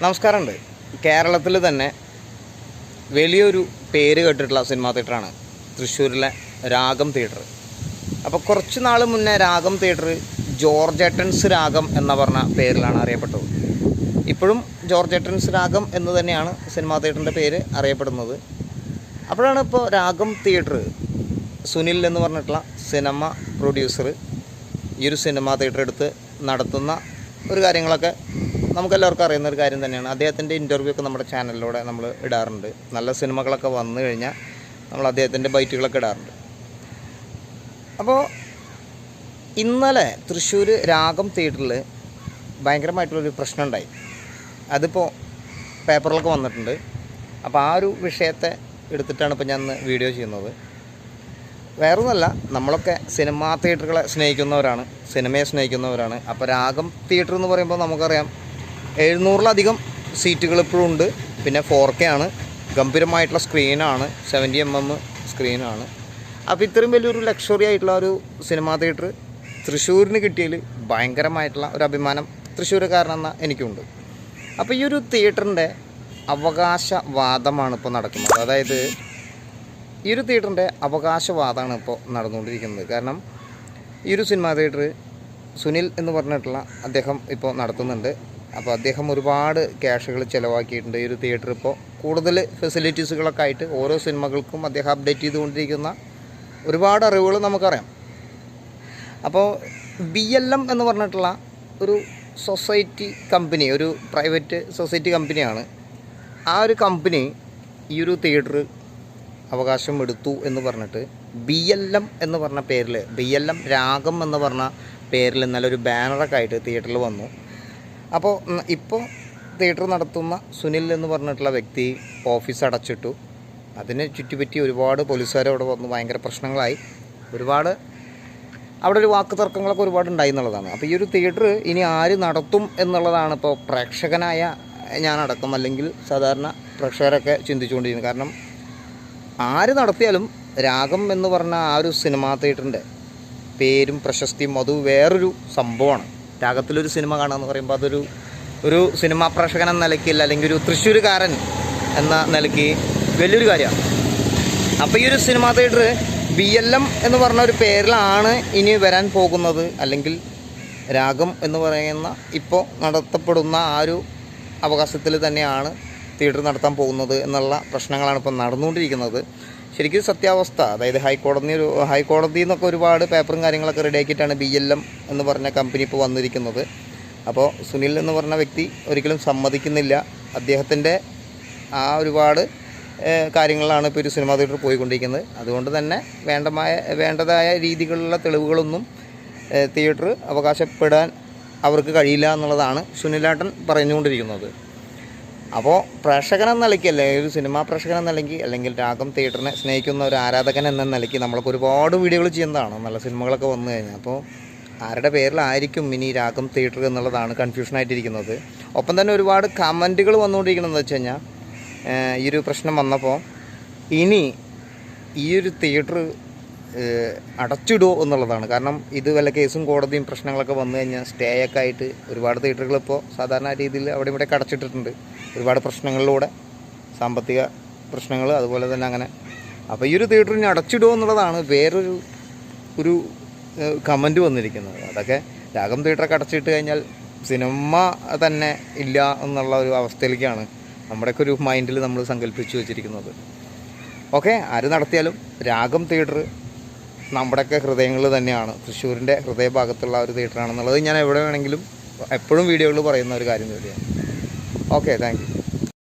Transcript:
നമസ്കാരമുണ്ട്. കേരളത്തിൽ തന്നെ വലിയൊരു പേര് കേട്ടിട്ടുള്ള സിനിമാ തിയേറ്ററാണ് തൃശ്ശൂരിലെ രാഗം തിയേറ്റർ. അപ്പോൾ കുറച്ച് നാൾ മുന്നേ രാഗം തിയേറ്റർ ജോർജ് രാഗം എന്ന പറഞ്ഞ പേരിലാണ് അറിയപ്പെട്ടത്. ഇപ്പോഴും ജോർജ് രാഗം എന്ന് തന്നെയാണ് സിനിമാ തിയേറ്ററിന്റെ പേര് അറിയപ്പെടുന്നത്. അപ്പോഴാണ് ഇപ്പോൾ രാഗം തിയേറ്റർ സുനിൽ എന്ന് പറഞ്ഞിട്ടുള്ള സിനിമ പ്രൊഡ്യൂസർ ഈ ഒരു സിനിമാ തിയേറ്റർ എടുത്ത് നടത്തുന്ന ഒരു കാര്യങ്ങളൊക്കെ നമുക്കെല്ലാവർക്കും അറിയുന്ന ഒരു കാര്യം തന്നെയാണ്. അദ്ദേഹത്തിന്റെ ഇന്റർവ്യൂ ഒക്കെ നമ്മുടെ ചാനലിലൂടെ നമ്മൾ ഇടാറുണ്ട്. നല്ല സിനിമകളൊക്കെ വന്നു കഴിഞ്ഞാൽ നമ്മൾ അദ്ദേഹത്തിന്റെ ബൈറ്റുകളൊക്കെ ഇടാറുണ്ട്. അപ്പോൾ ഇന്നലെ തൃശ്ശൂർ രാഗം തിയേറ്ററിൽ ഭയങ്കരമായിട്ടുള്ളൊരു പ്രശ്നം ഉണ്ടായി. അതിപ്പോൾ പേപ്പറിലൊക്കെ വന്നിട്ടുണ്ട്. അപ്പോൾ ആ ഒരു വിഷയത്തെ എടുത്തിട്ടാണ് ഇപ്പോൾ ഞാൻ വീഡിയോ ചെയ്യുന്നത്. വേറൊന്നുമല്ല നമ്മളൊക്കെ സിനിമാ തിയേറ്ററുകളെ സ്നേഹിക്കുന്നവരാണ് സിനിമയെ സ്നേഹിക്കുന്നവരാണ്. അപ്പോൾ രാഗം തിയേറ്റർ എന്ന് പറയുമ്പോൾ നമുക്കറിയാം എഴുന്നൂറിലധികം സീറ്റുകൾ ഇപ്പോഴും ഉണ്ട്. പിന്നെ ഫോർ കെ ആണ്. ഗംഭീരമായിട്ടുള്ള സ്ക്രീനാണ് സെവന്റി എം എം സ്ക്രീനാണ് അപ്പോൾ ഇത്രയും വലിയൊരു ലക്ഷറി ആയിട്ടുള്ള ഒരു സിനിമാ തിയേറ്റർ തൃശ്ശൂരിന് കിട്ടിയതിൽ ഭയങ്കരമായിട്ടുള്ള ഒരു അഭിമാനം തൃശ്ശൂരുകാരനെന്ന എനിക്കുണ്ട്. അപ്പോൾ ഈ ഒരു തിയേറ്ററിന്റെ അവകാശവാദമാണ് ഇപ്പോൾ നടക്കുന്നത്. അതായത് ഈ ഒരു തിയേറ്ററിന്റെ അവകാശവാദമാണ് ഇപ്പോൾ നടന്നുകൊണ്ടിരിക്കുന്നത്. കാരണം ഈ ഒരു സിനിമാ തിയേറ്റർ സുനിൽ എന്ന് പറഞ്ഞിട്ടുള്ള അദ്ദേഹം ഇപ്പോൾ നടത്തുന്നുണ്ട്. അപ്പോൾ അദ്ദേഹം ഒരുപാട് ക്യാഷുകൾ ചിലവാക്കിയിട്ടുണ്ട് ഈ ഒരു തിയേറ്റർ ഇപ്പോൾ കൂടുതൽ ഫെസിലിറ്റീസുകളൊക്കെ ആയിട്ട് ഓരോ സിനിമകൾക്കും അദ്ദേഹം അപ്ഡേറ്റ് ചെയ്തുകൊണ്ടിരിക്കുന്ന ഒരുപാട് അറിവുകൾ നമുക്കറിയാം. അപ്പോൾ ബി എൽ എം എന്ന് പറഞ്ഞിട്ടുള്ള ഒരു സൊസൈറ്റി കമ്പനി ഒരു പ്രൈവറ്റ് സൊസൈറ്റി കമ്പനിയാണ് ആ ഒരു കമ്പനി ഈ ഒരു തിയേറ്റർ അവകാശം എടുത്തു എന്ന് പറഞ്ഞിട്ട് ബി എൽ എം എന്ന് പറഞ്ഞ പേരിൽ ബി എൽ എം രാഗം എന്ന് പറഞ്ഞ പേരിൽ ഇന്നലെ ഒരു ബാനറൊക്കെ ആയിട്ട് തിയേറ്ററിൽ വന്നു. അപ്പോൾ ഇപ്പോൾ തിയേറ്റർ നടത്തുന്ന സുനിൽ എന്ന് പറഞ്ഞിട്ടുള്ള വ്യക്തി ഓഫീസ് അടച്ചിട്ടു. അതിനെ ചുറ്റിപ്പറ്റി ഒരുപാട് പോലീസുകാർ അവിടെ വന്ന്. ഭയങ്കര പ്രശ്നങ്ങളായി. ഒരുപാട് അവിടെ ഒരു വാക്ക് തർക്കങ്ങളൊക്കെ ഒരുപാട് ഉണ്ടായി എന്നുള്ളതാണ്. അപ്പോൾ ഈ ഒരു തിയേറ്റർ ഇനി ആര് നടത്തും എന്നുള്ളതാണ് ഇപ്പോൾ പ്രേക്ഷകനായ ഞാനടക്കം അല്ലെങ്കിൽ സാധാരണ പ്രേക്ഷകരൊക്കെ ചിന്തിച്ചുകൊണ്ടിരിക്കുന്നത്. കാരണം ആര് നടത്തിയാലും രാഗം എന്ന് പറഞ്ഞ ആ ഒരു സിനിമാ തിയേറ്ററിന്റെ പേരും പ്രശസ്തിയും അത് വേറൊരു സംഭവമാണ്. രാഗത്തിലൊരു സിനിമ കാണുക എന്ന് പറയുമ്പോൾ അതൊരു ഒരു സിനിമാ പ്രേക്ഷകൻ എന്ന നിലയ്ക്ക് അല്ലെങ്കിൽ ഒരു തൃശ്ശൂരുകാരൻ എന്ന നിലയ്ക്ക് വലിയൊരു കാര്യമാണ്. അപ്പോൾ ഈ ഒരു cinema theatre B L M എന്ന് പറഞ്ഞ ഒരു പേരിലാണ് ഇനി വരാൻ പോകുന്നത് അല്ലെങ്കിൽ രാഗം എന്ന് പറയുന്ന ഇപ്പോൾ നടത്തപ്പെടുന്ന ആ ഒരു അവകാശത്തിൽ തന്നെയാണ് തിയേറ്റർ നടത്താൻ പോകുന്നത് എന്നുള്ള പ്രശ്നങ്ങളാണ് ഇപ്പോൾ നടന്നുകൊണ്ടിരിക്കുന്നത്. ശരിക്കും സത്യാവസ്ഥ. അതായത് ഹൈക്കോടതി ഒരു ഹൈക്കോടതി നിന്നൊക്കെ ഒരുപാട് പേപ്പറും കാര്യങ്ങളൊക്കെ റെഡിയാക്കിയിട്ടാണ് ബി എൽ എം എന്ന് പറഞ്ഞ കമ്പനി ഇപ്പോൾ വന്നിരിക്കുന്നത്. അപ്പോൾ സുനിൽ എന്ന് പറഞ്ഞ വ്യക്തി ഒരിക്കലും സമ്മതിക്കുന്നില്ല. അദ്ദേഹത്തിന്റെ ആ ഒരുപാട് കാര്യങ്ങളാണ് ഇപ്പോൾ ഒരു സിനിമാ തിയേറ്റർ പോയിക്കൊണ്ടിരിക്കുന്നത്. അതുകൊണ്ട് തന്നെ വേണ്ടമായ വേണ്ടതായ രീതികളിലുള്ള തെളിവുകളൊന്നും തിയേറ്റർ അവകാശപ്പെടാൻ അവർക്ക് കഴിയില്ല എന്നുള്ളതാണ് സുനിലാട്ടൻ പറഞ്ഞുകൊണ്ടിരിക്കുന്നത്. അപ്പോൾ പ്രേക്ഷകൻ എന്ന നിലയ്ക്ക് അല്ലെങ്കിൽ ഒരു സിനിമാ പ്രേക്ഷകൻ എന്ന നിലയ്ക്ക് അല്ലെങ്കിൽ രാഗം തിയേറ്ററിനെ സ്നേഹിക്കുന്ന ഒരു ആരാധകൻ എന്ന നിലയ്ക്ക് നമ്മൾക്ക് ഒരുപാട് വീഡിയോകൾ ചെയ്യുന്നതാണ്. നല്ല സിനിമകളൊക്കെ വന്നു കഴിഞ്ഞാൽ. അപ്പോൾ ആരുടെ പേരിലായിരിക്കും ഇനി രാഗം തിയേറ്റർ എന്നുള്ളതാണ് കൺഫ്യൂഷനായിട്ടിരിക്കുന്നത്. ഒപ്പം തന്നെ ഒരുപാട് കമന്റുകൾ വന്നുകൊണ്ടിരിക്കണമെന്ന് വെച്ച് കഴിഞ്ഞാൽ ഈ ഒരു പ്രശ്നം വന്നപ്പോൾ ഇനി ഈ ഒരു തിയേറ്റർ അടച്ചിടുമോ എന്നുള്ളതാണ്. കാരണം ഇത് വല്ല കേസും കോടതിയും പ്രശ്നങ്ങളൊക്കെ വന്നു കഴിഞ്ഞാൽ സ്റ്റേ ഒക്കെ ആയിട്ട് ഒരുപാട് തിയേറ്ററുകൾ ഇപ്പോൾ സാധാരണ രീതിയിൽ അവിടെ ഇവിടെ അടച്ചിട്ടിട്ടുണ്ട്. ഒരുപാട് പ്രശ്നങ്ങളിലൂടെ സാമ്പത്തിക പ്രശ്നങ്ങൾ അതുപോലെ തന്നെ അങ്ങനെ. അപ്പോൾ ഈ ഒരു തിയേറ്റർ ഇനി അടച്ചിടുമോ എന്നുള്ളതാണ് വേറൊരു ഒരു കമന്റ് വന്നിരിക്കുന്നത്. അതൊക്കെ രാഗം തിയേറ്ററൊക്കെ അടച്ചിട്ട് കഴിഞ്ഞാൽ സിനിമ തന്നെ ഇല്ല എന്നുള്ള ഒരു അവസ്ഥയിലേക്കാണ് നമ്മുടെയൊക്കെ ഒരു മൈൻഡിൽ നമ്മൾ സങ്കല്പിച്ച് വെച്ചിരിക്കുന്നത്. ഓക്കെ ആര് നടത്തിയാലും രാഗം തിയേറ്റർ നമ്മുടെയൊക്കെ ഹൃദയങ്ങളിൽ തന്നെയാണ്. തൃശ്ശൂരിന്റെ ഹൃദയഭാഗത്തുള്ള ഒരു തിയേറ്ററാണെന്നുള്ളത് ഞാൻ എവിടെ വേണമെങ്കിലും എപ്പോഴും വീഡിയോകളിൽ പറയുന്ന ഒരു കാര്യം കൂടിയാണ് ഓക്കെ താങ്ക് യു